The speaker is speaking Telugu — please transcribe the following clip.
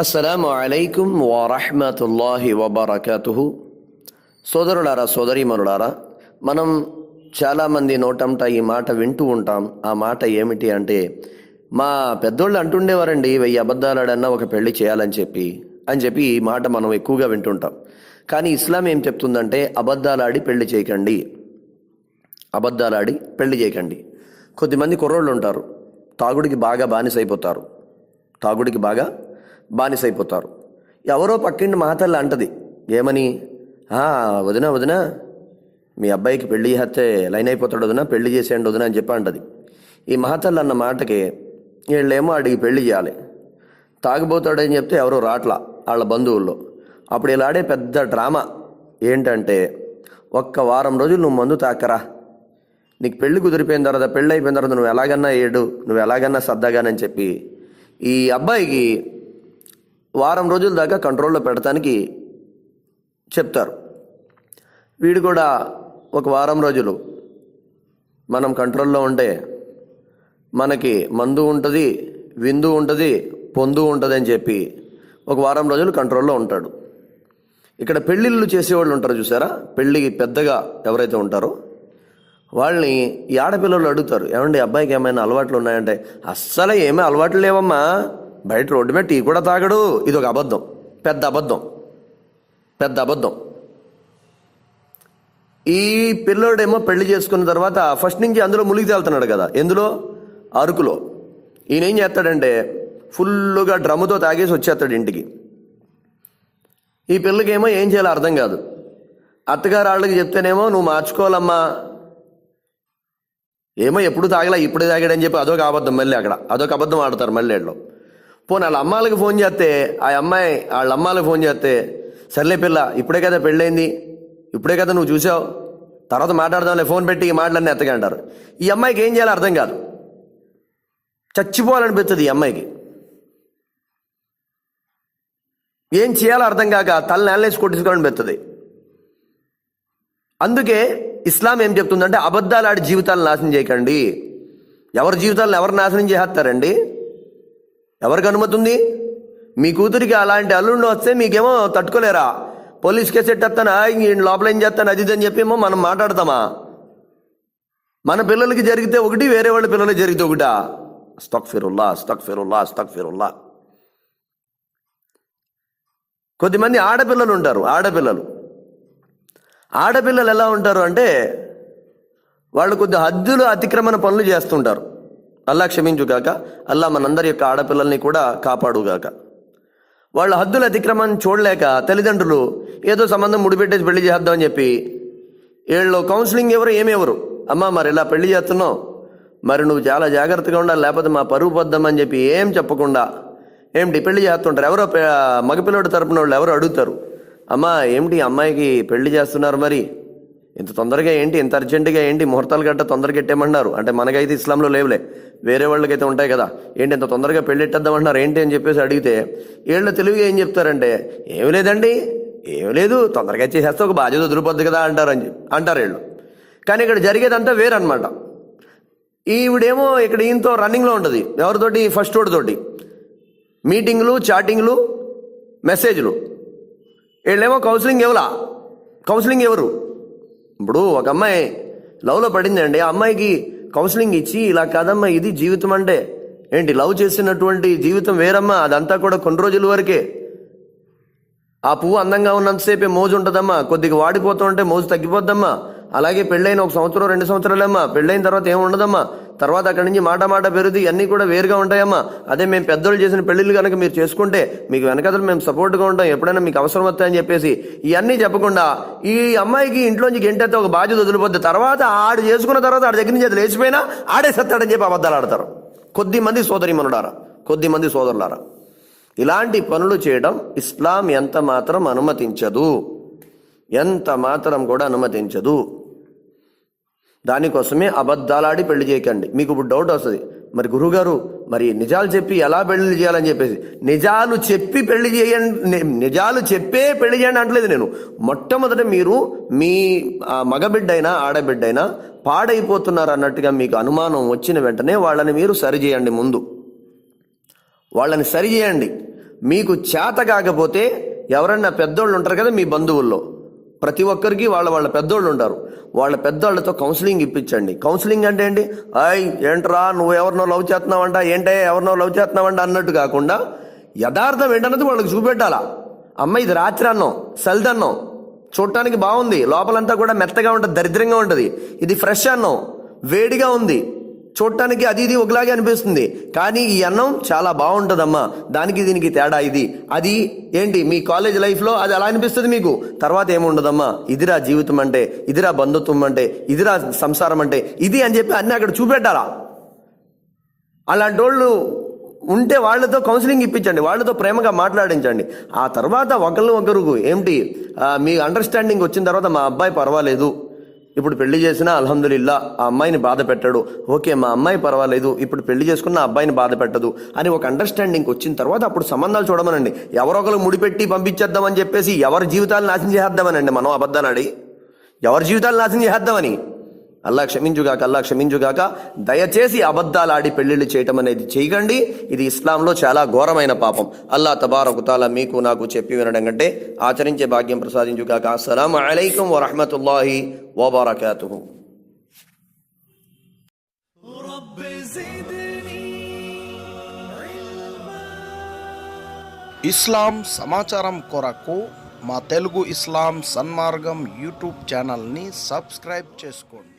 అస్సలం అలైకుం వరహమతుల్లాహి వబర్కతుహు. సోదరులారా సోదరీమనులారా మనం చాలామంది నోటంట ఈ మాట వింటూ ఉంటాం. ఆ మాట ఏమిటి అంటే మా పెద్దోళ్ళు అంటుండేవారండి వెయ్యి అబద్ధాలాడన్నా ఒక పెళ్ళి చేయాలని చెప్పి అని చెప్పి ఈ మాట మనం ఎక్కువగా వింటుంటాం. కానీ ఇస్లాం ఏం చెప్తుందంటే అబద్ధాలాడి పెళ్ళి చేయకండి. అబద్ధాలాడి పెళ్ళి చేయకండి. కొద్దిమంది కుర్రోళ్ళు ఉంటారు తాగుడికి బాగా బానిసైపోతారు. తాగుడికి బాగా బానిసైపోతారు. ఎవరో పక్కింటి మాతల్లి అంటది ఏమని? వదినా వదినా మీ అబ్బాయికి పెళ్ళి చేస్తే లైన్ అయిపోతాడు వదినా పెళ్ళి చేసేయండి వదినా అని చెప్పి అంటది. ఈ మహతల్లి అన్న మాటకి వీళ్ళేమో అడిగి పెళ్ళి చేయాలి. తాగిపోతాడని చెప్తే ఎవరో రాట్లా వాళ్ళ బంధువుల్లో. అప్పుడు ఇలా ఆడే పెద్ద డ్రామా ఏంటంటే ఒక్క వారం రోజులు నువ్వు మందు తాకరా. నీకు పెళ్ళి కుదిరిపోయిన తర్వాత పెళ్ళి అయిపోయిన తర్వాత నువ్వు ఎలాగన్నా ఏడు నువ్వు ఎలాగన్నా సర్దాగానని చెప్పి ఈ అబ్బాయికి వారం రోజుల దాకా కంట్రోల్లో పెడతానికి చెప్తారు. వీడు కూడా ఒక వారం రోజులు మనం కంట్రోల్లో ఉంటే మనకి మందు ఉంటుంది విందు ఉంటుంది పొందు ఉంటుంది అని చెప్పి ఒక వారం రోజులు కంట్రోల్లో ఉంటాడు. ఇక్కడ పెళ్ళిళ్ళు చేసేవాళ్ళు ఉంటారు చూసారా? పెళ్ళికి పెద్దగా ఎవరైతే ఉంటారో వాళ్ళని ఈ ఆడపిల్లలు అడుగుతారు. ఏమండి అబ్బాయికి ఏమైనా అలవాట్లు ఉన్నాయంటే? అస్సలు ఏమీ అలవాట్లు లేవమ్మా. బయట రోడ్డు మీద టీ కూడా తాగడు. ఇది ఒక అబద్ధం. పెద్ద అబద్ధం. పెద్ద అబద్ధం. ఈ పిల్లోడేమో పెళ్ళి చేసుకున్న తర్వాత ఫస్ట్ నుంచి అందులో మునిగి తేలుతున్నాడు కదా. ఎందులో? అరకులో. ఈయన ఏం చేస్తాడంటే ఫుల్గా డ్రమ్ముతో తాగేసి వచ్చేస్తాడు ఇంటికి. ఈ పిల్లకేమో ఏం చేయాలో అర్థం కాదు. అత్తగారు వాళ్ళకి చెప్తేనేమో నువ్వు మార్చుకోవాలమ్మా. ఏమో ఎప్పుడు తాగలా ఇప్పుడు తాగాడని చెప్పి అదొక అబద్ధం మళ్ళీ అక్కడ. అదొక అబద్ధం ఆడతారు మళ్ళీ వాళ్ళు. పోనీ వాళ్ళ అమ్మాలకి ఫోన్ చేస్తే ఆ అమ్మాయి వాళ్ళ అమ్మాలకి ఫోన్ చేస్తే సర్లే పిల్ల ఇప్పుడే కదా పెళ్ళైంది ఇప్పుడే కదా నువ్వు చూసావు తర్వాత మాట్లాడదాంలే ఫోన్ పెట్టి ఈ మాటలన్నీ ఎత్తగా అంటారు. ఈ అమ్మాయికి ఏం చేయాలో అర్థం కాదు. చచ్చిపోవాలనిపిస్తుంది ఈ అమ్మాయికి. ఏం చేయాలో అర్థం కాక తల నేలేసి కొట్టించుకోవాలని పెడుతుంది అందుకే ఇస్లాం ఏం చెప్తుందంటే అబద్ధాలు ఆడి జీవితాలను నాశనం చేయకండి. ఎవరి జీవితాలను ఎవరు నాశనం చేస్తారండి? ఎవరికి అనుమతి ఉంది? మీ కూతురికి అలాంటి అల్లుండి వస్తే మీకేమో తట్టుకోలేరా? పోలీస్ కేసు ఎట్టేస్తానా ఈయన లోపల ఏం చేస్తాను? అది ఇది అని చెప్పేమో మనం మాట్లాడతామా? మన పిల్లలకి జరిగితే ఒకటి వేరే వాళ్ళ పిల్లలకి జరిగితే ఒకటా? స్టక్ ఫిరుల్లా స్టక్ ఫిరుల్లా స్టక్ ఫిరుల్లా కొద్దిమంది ఆడపిల్లలు ఉంటారు ఆడపిల్లలు. ఆడపిల్లలు ఎలా ఉంటారు అంటే వాళ్ళు కొద్ది హద్దులు అతిక్రమణ పనులు చేస్తుంటారు. అల్లా క్షమించుగాక అల్లా మనందరి యొక్క ఆడపిల్లల్ని కూడా కాపాడుగాక. వాళ్ళ హద్దుల అతిక్రమాన్ని చూడలేక తల్లిదండ్రులు ఏదో సంబంధం ముడిపెట్టేసి పెళ్ళి చేద్దామని చెప్పి వీళ్ళు కౌన్సిలింగ్ ఎవరు ఏమెవరు? అమ్మా మరి ఇలా పెళ్ళి చేస్తున్నావు? మరి నువ్వు చాలా జాగ్రత్తగా ఉండాలి లేకపోతే మా పరువు పొద్దామని చెప్పి ఏం చెప్పకుండా ఏమిటి పెళ్ళి చేస్తుంటారు? ఎవరో మగపిల్లడి తరపున వాళ్ళు ఎవరు అడుగుతారు. అమ్మా ఏమిటి అమ్మాయికి పెళ్ళి చేస్తున్నారు మరి? ఇంత తొందరగా ఏంటి? ఇంత అర్జెంటుగా ఏంటి? ముహూర్తాలు గట్ట తొందరగా ఎట్టేమన్నారు అంటే మనకైతే ఇస్లాంలో లేవులే. వేరే వాళ్ళకైతే ఉంటాయి కదా. ఏంటి ఇంత తొందరగా పెళ్ళి ఏంటి అని చెప్పేసి అడిగితే వీళ్ళు తెలివిగా ఏం చెప్తారంటే ఏమి లేదండి. ఏమి లేదు. తొందరగా చేసేస్తే ఒక బాధ్యత వదిలిపోద్ది కదా అంటారని అని అంటారు వీళ్ళు. కానీ ఇక్కడ జరిగేదంతా వేరనమాట ఈవిడేమో ఇక్కడ ఈయనతో రన్నింగ్లో ఉంటుంది. ఎవరితోటి? ఫస్ట్ తోటి. మీటింగ్లు చాటింగ్లు మెసేజ్లు వీళ్ళేమో కౌన్సిలింగ్ ఇవ్వలా కౌన్సిలింగ్ ఎవరు? ఇప్పుడు ఒక అమ్మాయి లవ్లో పడిందండి. ఆ అమ్మాయికి కౌన్సిలింగ్ ఇచ్చి ఇలా కాదమ్మా ఇది జీవితం అంటే. ఏంటి లవ్ చేసినటువంటి జీవితం వేరమ్మా? అదంతా కూడా కొన్ని రోజుల వరకే. ఆ పువ్వు అందంగా ఉన్నంతసేపే మోజు ఉంటుందమ్మా. కొద్దిగా వాడిపోతూ ఉంటే మోజు తగ్గిపోద్దమ్మా. అలాగే పెళ్ళైన ఒక సంవత్సరం రెండు సంవత్సరాలమ్మా పెళ్ళైన తర్వాత ఏం ఉండదమ్మా? తర్వాత అక్కడి నుంచి మాట మాట పెరుగుతూ ఇవన్నీ కూడా వేరుగా ఉంటాయమ్మా. అదే మేము పెద్దోళ్ళు చేసిన పెళ్ళిళ్ళు కనుక మీరు చేసుకుంటే మీకు వెనకదలు మేము సపోర్ట్గా ఉంటాం ఎప్పుడైనా మీకు అవసరం వస్తాయని చెప్పేసి ఇవన్నీ చెప్పకుండా ఈ అమ్మాయికి ఇంట్లోంచి గెంటైతే ఒక బాధ్యత వదిలిపోద్ది. తర్వాత ఆడు చేసుకున్న తర్వాత ఆడి దగ్గర నుంచి అది లేచిపోయినా ఆడే సత్తాడని చెప్పి అబద్ధాలు ఆడతారు. కొద్ది మంది సోదరిమనుడారా కొద్ది మంది సోదరులారా. ఇలాంటి పనులు చేయడం ఇస్లాం ఎంత మాత్రం అనుమతించదు. ఎంత మాత్రం కూడా అనుమతించదు. దానికోసమే అబద్ధాలాడి పెళ్ళి చేయకండి. మీకు ఇప్పుడు డౌట్ వస్తుంది. మరి గురువుగారు మరి నిజాలు చెప్పి ఎలా పెళ్ళి చేయాలని చెప్పేసి. నిజాలు చెప్పి పెళ్ళి చేయండి. నిజాలు చెప్పే పెళ్ళి చేయండి అంటలేదు నేను. మొట్టమొదట మీరు మీ మగబిడ్డైనా ఆడబిడ్డైనా పాడైపోతున్నారు అన్నట్టుగా మీకు అనుమానం వచ్చిన వెంటనే వాళ్ళని మీరు సరిచేయండి ముందు. వాళ్ళని సరి చేయండి. మీకు చేత కాకపోతే ఎవరన్నా పెద్దోళ్ళు ఉంటారు కదా మీ బంధువుల్లో. ప్రతి ఒక్కరికి వాళ్ళ వాళ్ళ పెద్దోళ్ళు ఉంటారు వాళ్ళ పెద్దోళ్ళతో కౌన్సిలింగ్ ఇప్పించండి. కౌన్సిలింగ్ అంటే ఏంటి? అయ్ ఏంట్రా నువ్వు ఎవరినో లవ్ చేస్తున్నావంట ఏంటే ఎవరినో లవ్ చేస్తున్నావంట అన్నట్టు కాకుండా యథార్థం ఏంటన్నది వాళ్ళకి చూపెట్టాలా. అమ్మ ఇది రాత్రి అన్నం సల్దన్నం. చూడటానికి బాగుంది. లోపలంతా కూడా మెత్తగా ఉంటుంది దరిద్రంగా ఉంటుంది. ఇది ఫ్రెష్ అన్నం. వేడిగా ఉంది. చూడటానికి అది ఇది ఒకలాగే అనిపిస్తుంది. కానీ ఈ అన్నం చాలా బాగుంటుందమ్మా. దానికి దీనికి తేడా ఇది. అది ఏంటి? మీ కాలేజ్ లైఫ్లో అది అలా అనిపిస్తుంది మీకు? తర్వాత ఏముండదమ్మా? ఇదిరా జీవితం అంటే ఇదిరా బంధుత్వం అంటే ఇదిరా సంసారం అంటే ఇది అని చెప్పి అన్నీ అక్కడ చూపెట్టాలా? అలాంటి వాళ్ళు ఉంటే వాళ్ళతో కౌన్సిలింగ్ ఇప్పించండి వాళ్ళతో ప్రేమగా మాట్లాడించండి. ఆ తర్వాత ఒకళ్ళు ఒకరు ఏమిటి? మీ అండర్స్టాండింగ్ వచ్చిన తర్వాత మా అబ్బాయి పర్వాలేదు. ఇప్పుడు పెళ్ళి చేసినా అల్హమ్దులిల్లా ఆ అమ్మాయిని బాధ పెట్టాడు. ఓకే మా అమ్మాయి పర్వాలేదు ఇప్పుడు పెళ్ళి చేసుకున్న ఆ అబ్బాయిని బాధ పెట్టదు. అని ఒక అండర్స్టాండింగ్ వచ్చిన తర్వాత అప్పుడు సంబంధాలు చూడమనండి. ఎవరొకరు ముడిపెట్టి పంపించేద్దామని చెప్పేసి ఎవరి జీవితాలు నాశనం చేసేద్దామనండి మనం అబద్ధానాడి ఎవరి జీవితాలు నాశనం చేసేద్దామని? అల్లా క్షమించుగాక అల్లా క్షమించుగాక దయచేసి అబద్ధాలు ఆడి పెళ్ళిళ్ళు చేయటం అనేది చేయకండి. ఇది ఇస్లాంలో చాలా ఘోరమైన పాపం. అల్లా తబారకుతాల మీకు నాకు చెప్పి వినడం కంటే ఆచరించే భాగ్యం ప్రసాదించుగాక. అస్సలం అలైకం వరహమతుల్లాహి వబర్కాతుహు. ఇస్లాం సమాచారం కొరకు మా తెలుగు ఇస్లాం సన్మార్గం యూట్యూబ్ ఛానల్ని సబ్స్క్రైబ్ చేసుకోండి.